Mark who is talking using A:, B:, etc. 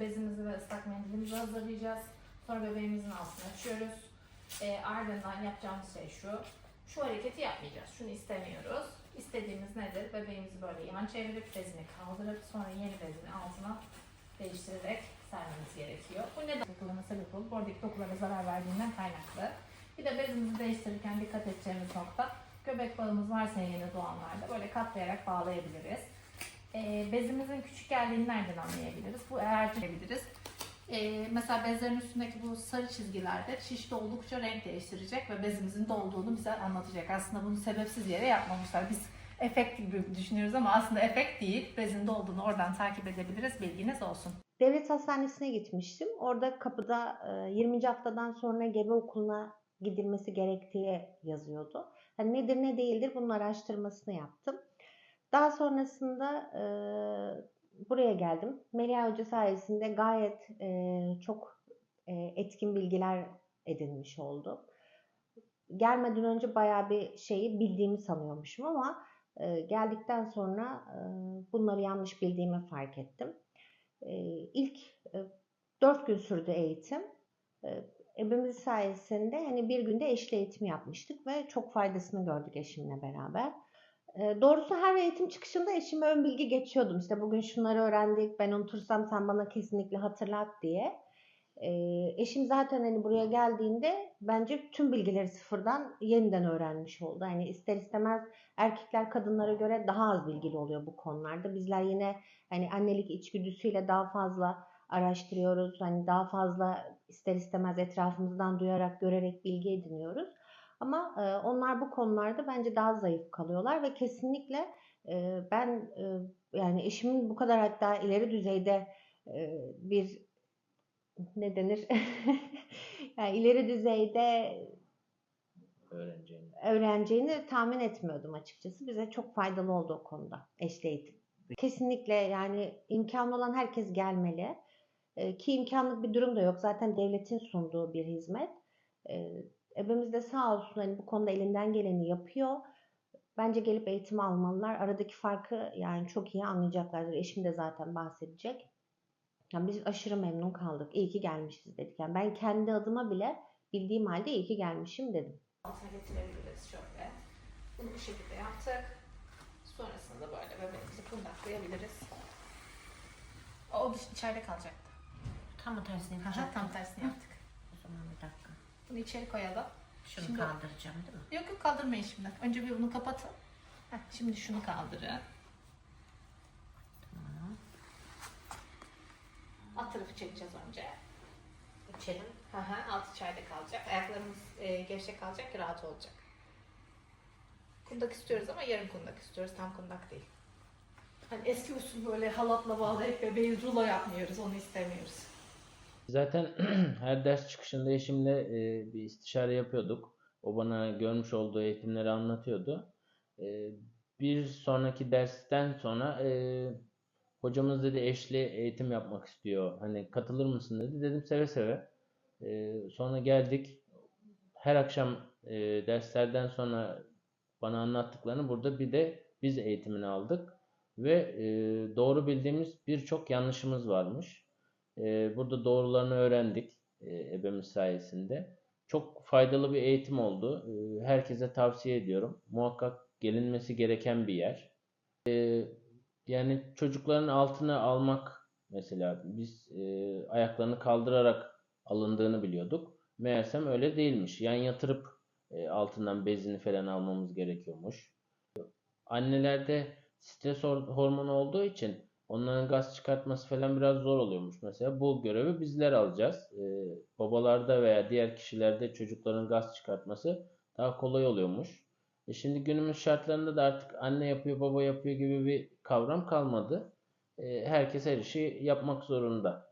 A: Bezimizi ve ıslak mendilimizi hazırlayacağız. Sonra bebeğimizin altını açıyoruz. Ee, ardından yapacağımız şey şu. Şu hareketi yapmayacağız. Şunu istemiyoruz. İstediğimiz nedir? Bebeğimizi böyle yan çevirip bezini kaldırıp sonra yeni bezin altına değiştirerek sermemiz gerekiyor. Bu neden dokularına sebep olup oradaki dokulara zarar verdiğinden kaynaklı. Bir de bezimizi değiştirirken dikkat edeceğimiz nokta göbek bağımız varsa yeni doğanlarda böyle katlayarak bağlayabiliriz. Ee, bezimizin küçük geldiğini nereden anlayabiliriz? Bu eğer çizebiliriz. Ee, mesela bezlerin üstündeki bu sarı çizgilerde şiş oldukça renk değiştirecek ve bezimizin dolduğunu bize anlatacak. Aslında bunu sebepsiz yere yapmamışlar. Biz efekt gibi düşünüyoruz ama aslında efekt değil. Bezin dolduğunu oradan takip edebiliriz. Bilginiz olsun.
B: Devlet hastanesine gitmiştim. Orada kapıda e, 20. haftadan sonra gebe okuluna gidilmesi gerektiği yazıyordu. Hani nedir ne değildir bunun araştırmasını yaptım. Daha sonrasında e, buraya geldim. Melia Hoca sayesinde gayet e, çok e, etkin bilgiler edinmiş oldum. Gelmeden önce bayağı bir şeyi bildiğimi sanıyormuşum ama e, geldikten sonra e, bunları yanlış bildiğimi fark ettim. E, ilk e, 4 gün sürdü eğitim. E, ebemiz sayesinde hani bir günde eşli eğitim yapmıştık ve çok faydasını gördük eşimle beraber. E, doğrusu her eğitim çıkışında eşime ön bilgi geçiyordum. İşte bugün şunları öğrendik, ben unutursam sen bana kesinlikle hatırlat diye. E, eşim zaten hani buraya geldiğinde bence tüm bilgileri sıfırdan yeniden öğrenmiş oldu. Hani ister istemez erkekler kadınlara göre daha az bilgili oluyor bu konularda. Bizler yine hani annelik içgüdüsüyle daha fazla araştırıyoruz. Hani daha fazla ister istemez etrafımızdan duyarak, görerek bilgi ediniyoruz. Ama e, onlar bu konularda bence daha zayıf kalıyorlar ve kesinlikle e, ben e, yani eşimin bu kadar hatta ileri düzeyde e, bir ne denir? yani ileri düzeyde
C: öğreneceğini.
B: öğreneceğini tahmin etmiyordum açıkçası. Bize çok faydalı oldu o konuda eşli eğitim. Kesinlikle yani imkanı olan herkes gelmeli. Ki imkanlık bir durum da yok. Zaten devletin sunduğu bir hizmet. Ebemiz de sağ olsun hani bu konuda elinden geleni yapıyor. Bence gelip eğitim almalılar. Aradaki farkı yani çok iyi anlayacaklardır. Eşim de zaten bahsedecek. Yani biz aşırı memnun kaldık. İyi ki gelmişiz dedik. Yani ben kendi adıma bile bildiğim halde iyi ki gelmişim dedim.
A: altına getirebiliriz şöyle. Bunu bu şekilde yaptık. Sonrasında böyle bebeğimizi kundaklayabiliriz. O, o içeride kalacaktı.
D: Tam mı tersini
A: Aha,
D: yapacak?
A: tam tersini yaptık.
D: O zaman bir dakika.
A: Bunu içeri koyalım.
D: Şunu
A: Şimdi-
D: kaldıracağım değil mi?
A: Yok yok kaldırmayın şimdi. Önce bir bunu kapatın. Heh, şimdi şunu kaldırın.
D: Tamam.
A: Alt tarafı çekeceğiz önce.
D: İçelim.
A: Hı hı, alt içeride kalacak. Ayaklarımız e, gevşek kalacak ki rahat olacak. Kundak istiyoruz ama yarım kundak istiyoruz. Tam kundak değil. Hani eski usul böyle halatla bağlayıp bebeği rulo yapmıyoruz. Onu istemiyoruz.
C: Zaten her ders çıkışında eşimle e, bir istişare yapıyorduk. O bana görmüş olduğu eğitimleri anlatıyordu. E, bir sonraki dersten sonra e, hocamız dedi eşli eğitim yapmak istiyor. Hani katılır mısın dedi. Dedim seve seve. E, sonra geldik. Her akşam e, derslerden sonra bana anlattıklarını burada bir de biz eğitimini aldık. Ve e, doğru bildiğimiz birçok yanlışımız varmış. Ee, burada doğrularını öğrendik e, ebemiz sayesinde. Çok faydalı bir eğitim oldu. Ee, herkese tavsiye ediyorum. Muhakkak gelinmesi gereken bir yer. Ee, yani çocukların altına almak mesela biz e, ayaklarını kaldırarak alındığını biliyorduk. Meğersem öyle değilmiş. Yan yatırıp e, altından bezini falan almamız gerekiyormuş. Annelerde stres hor- hormonu olduğu için onların gaz çıkartması falan biraz zor oluyormuş mesela. Bu görevi bizler alacağız. Ee, babalarda veya diğer kişilerde çocukların gaz çıkartması daha kolay oluyormuş. E şimdi günümüz şartlarında da artık anne yapıyor, baba yapıyor gibi bir kavram kalmadı. Ee, herkes her işi yapmak zorunda.